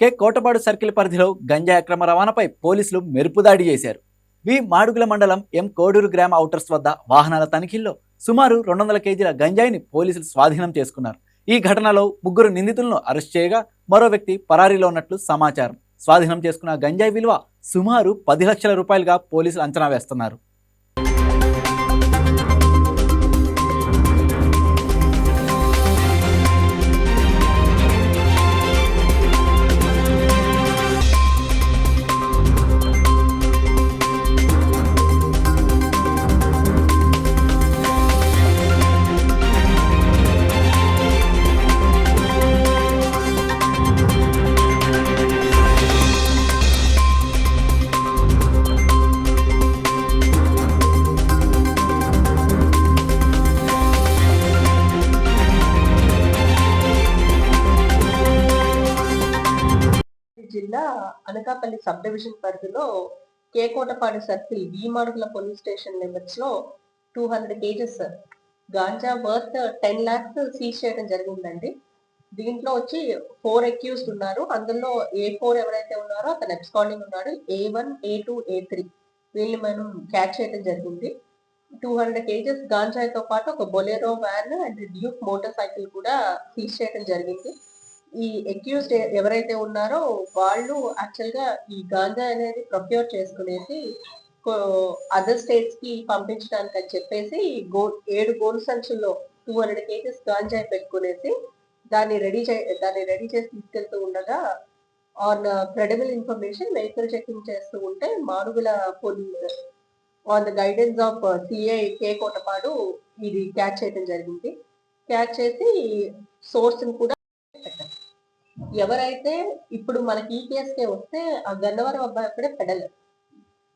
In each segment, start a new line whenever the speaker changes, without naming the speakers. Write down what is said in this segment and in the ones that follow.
K Kotapadu circle పరిధిలో గంజా అక్రమ రవాణాపై పోలీసులు మెరుపుదాడి చేశారు. వి మాడుగుల మండలం ఎం కోడూరు గ్రామ ఔటర్స్ వద్ద వాహనాల తనిఖీల్లో సుమారు రెండు వందల కేజీల గంజాయిని పోలీసులు స్వాధీనం చేసుకున్నారు. ఈ ఘటనలో ముగ్గురు నిందితులను అరెస్ట్ చేయగా మరో వ్యక్తి పరారీలో ఉన్నట్లు సమాచారం. స్వాధీనం చేసుకున్న గంజాయి విలువ సుమారు పది లక్షల రూపాయలుగా పోలీసులు అంచనా వేస్తున్నారు.
అనకాపల్లి సబ్ డివిజన్ పరిధిలో కేకోటపాడు సర్కిల్ భీమాడుగుల పోలీస్ స్టేషన్ లిమిట్స్లో two hundred kgs ganja worth ten lakhs seize చేయడం జరిగిందండి. దీంట్లో వచ్చి ఫోర్ అక్యూస్డ్ ఉన్నారు. అందులో ఏ ఫోర్ ఎవరైతే ఉన్నారో అతను ఎబ్స్కాండింగ్ ఉన్నాడు. A one A two A three వీళ్ళు మనం క్యాచ్ చేయడం జరిగింది. టూ హండ్రెడ్ కేజెస్ గాంజాతో పాటు ఒక Bolero van and Duke motorcycle కూడా సీజ్ చేయడం జరిగింది. ఈ అక్యూజ్డ్ ఎవరైతే ఉన్నారో వాళ్ళు యాక్చువల్గా ఈ గాంజా అనేది ప్రొక్యూర్ చేసుకునేసి అదర్ స్టేట్స్కి పంపించడానికి అని చెప్పేసి గో ఏడు గోల్ సంచుల్లో టూ హండ్రెడ్ కేజెస్ గాంజా పెట్టుకునేసి దాన్ని రెడీ చే దాన్ని రెడీ చేసి తీసుకెళ్తూ ఉండగా on credible information vehicle checking చేస్తూ ఉంటే Marugula police on the guidance of CI K Kotapadu ఇది క్యాచ్ చేయడం జరిగింది. క్యాచ్ చేసి సోర్స్ని కూడా ఎవరైతే ఇప్పుడు మనకి ఈ కేసుకే వస్తే ఆ గన్నవరం అబ్బాయి అక్కడే పెడల్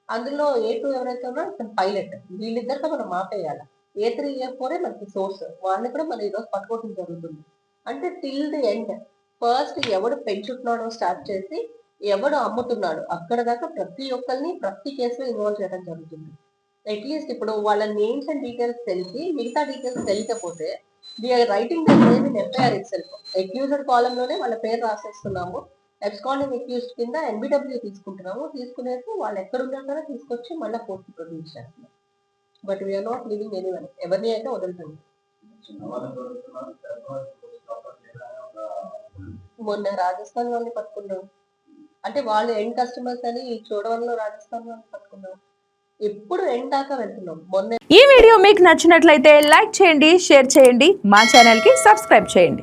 అందులో ఏ టూ ఎవరైతే ఉన్నారో అతను పైలట్ వీళ్ళిద్దరితో మనం మాపేయాలి ఏ త్రీ ఏ ఫోరే మనకి సోర్స్ వాళ్ళని కూడా మనం ఈరోజు పట్టుకోవడం జరుగుతుంది. అంటే టిల్ ది ఎండ్ ఫస్ట్ ఎవడు పెంచుతున్నాడో స్టార్ట్ చేసి ఎవడు అమ్ముతున్నాడు అక్కడ దాకా ప్రతి ఒక్కరిని ప్రతి కేసులో ఇన్వాల్వ్ చేయడం జరుగుతుంది. అట్లీస్ట్ ఇప్పుడు వాళ్ళ నేమ్స్ అండ్ డీటెయిల్స్ తెలిసి మిగతా డీటెయిల్స్ తెలియకపోతే the writing the name in FIR itself accused కాలం లోనే వాళ్ళ పేరు రాసేస్తున్నాము. ఎబ్స్కాండింగ్ అక్యూజ్డ్ కింద ఎన్బిడబ్ల్యూ తీసుకుంటున్నాము. తీసుకునేసి వాళ్ళు ఎక్కడ ఉన్నారో తీసుకొచ్చి మళ్ళీ కోర్టు ప్రొడ్యూస్ చేస్తున్నాం but we're not leaving anyone ఎవరిని అయితే వదులుతుంది మొన్న రాజస్థాన్ వాళ్ళని పట్టుకున్నాం. అంటే వాళ్ళు ఎండ్ కస్టమర్స్ అని చూడవల్లో రాజస్థాన్ వాళ్ళని పట్టుకున్నాం. ఇప్పుడు ఎండ్ దాకా వెళ్తున్నాం? మొన్న
ఈ వీడియో మీకు నచ్చినట్లయితే లైక్ చేయండి షేర్ చేయండి మా ఛానల్కి సబ్స్క్రైబ్ చేయండి.